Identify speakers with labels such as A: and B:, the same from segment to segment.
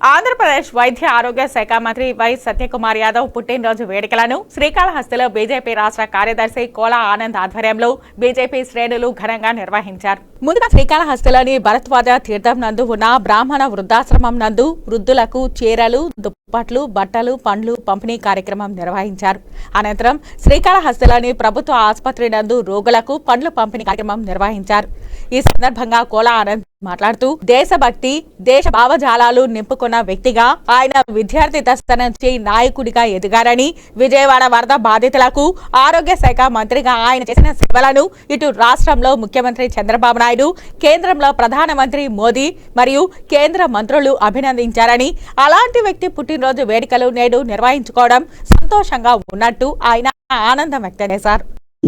A: ఆంధ్రప్రదేశ్ వైద్య ఆరోగ్య శాఖ మంత్రి వై సత్యకుమార్ యాదవ్ పుట్టినరోజు వేడుకలను శ్రీకాళహస్తిలో బీజేపీ రాష్ట్ర కార్యదర్శి కోలా ఆనంద్ ఆధ్వర్యంలో బీజేపీ శ్రేణులు ఘనంగా నిర్వహించారు. ముందుగా శ్రీకాళహస్తిలోని భరత్వాజ తీర్థం నందు ఉన్న బ్రాహ్మణ వృద్ధాశ్రమం నందు వృద్ధులకు చీరలు దుప్పట్లు బట్టలు పండ్లు పంపిణీ కార్యక్రమం నిర్వహించారు. అనంతరం శ్రీకాళహస్తిలోని ప్రభుత్వ ఆసుపత్రి నందు రోగులకు పండ్లు పంపిణీ కార్యక్రమం నిర్వహించారు. ఈ సందర్భంగా కోలా ఆనంద్ మాట్లాడుతూ దేశభక్తి దేశ భావజాలాలు నింపుకున్న వ్యక్తిగా ఆయన విద్యార్థి దశ నుంచి నాయకుడిగా ఎదిగారని విజయవాడ వరద బాధితులకు ఆరోగ్య శాఖ మంత్రిగా ఆయన చేసిన సేవలను ఇటు రాష్ట్రంలో ముఖ్యమంత్రి చంద్రబాబు నాయుడు కేంద్రంలో ప్రధానమంత్రి మోదీ మరియు కేంద్ర మంత్రులు అభినందించారని అలాంటి వ్యక్తి పుట్టినరోజు వేడుకలు నేడు నిర్వహించుకోవడం సంతోషంగా ఉన్నట్టు ఆయన ఆనందం వ్యక్తం చేశారు.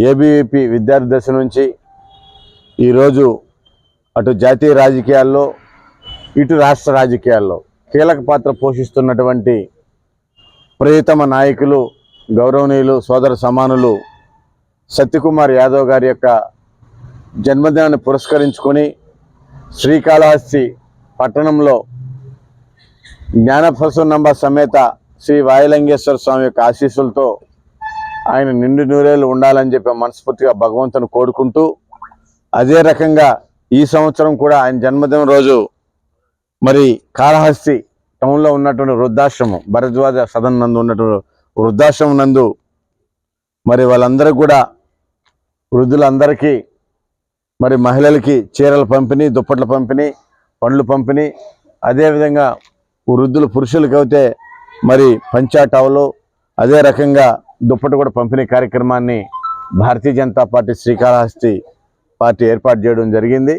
B: ఏబీవీపీ విద్యార్థి దశ నుంచి ఈరోజు అటు జాతీయ రాజకీయాల్లో ఇటు రాష్ట్ర రాజకీయాల్లో కీలక పాత్ర పోషిస్తున్నటువంటి ప్రియతమ నాయకులు గౌరవనీయులు సోదర సమానులు సత్యకుమార్ యాదవ్ గారి యొక్క జన్మదినాన్ని పురస్కరించుకొని శ్రీకాళహస్తి పట్టణంలో జ్ఞానప్రసన్నంబ సమేత శ్రీ వాయులింగేశ్వర స్వామి యొక్క ఆశీస్సులతో ఆయన నిండు నూరేళ్ళు ఉండాలని చెప్పి మనస్ఫూర్తిగా భగవంతుని కోరుకుంటూ అదే రకంగా ఈ సంవత్సరం కూడా ఆయన జన్మదిన రోజు మరి కాళహస్తి టౌన్లో ఉన్నటువంటి వృద్ధాశ్రమం భరద్వాజ సదన్ నందు ఉన్నటువంటి వృద్ధాశ్రమం నందు మరి వాళ్ళందరూ కూడా వృద్ధులందరికీ మరి మహిళలకి చీరల పంపిణీ దుప్పట్ల పంపిణీ పండ్లు పంపిణీ అదేవిధంగా వృద్ధులు పురుషులకైతే మరి పంచా అదే రకంగా దుప్పటి కూడా పంపిణీ కార్యక్రమాన్ని భారతీయ జనతా పార్టీ శ్రీకాళహస్తి పార్టీ ఏర్పాటు చేయడం జరిగింది.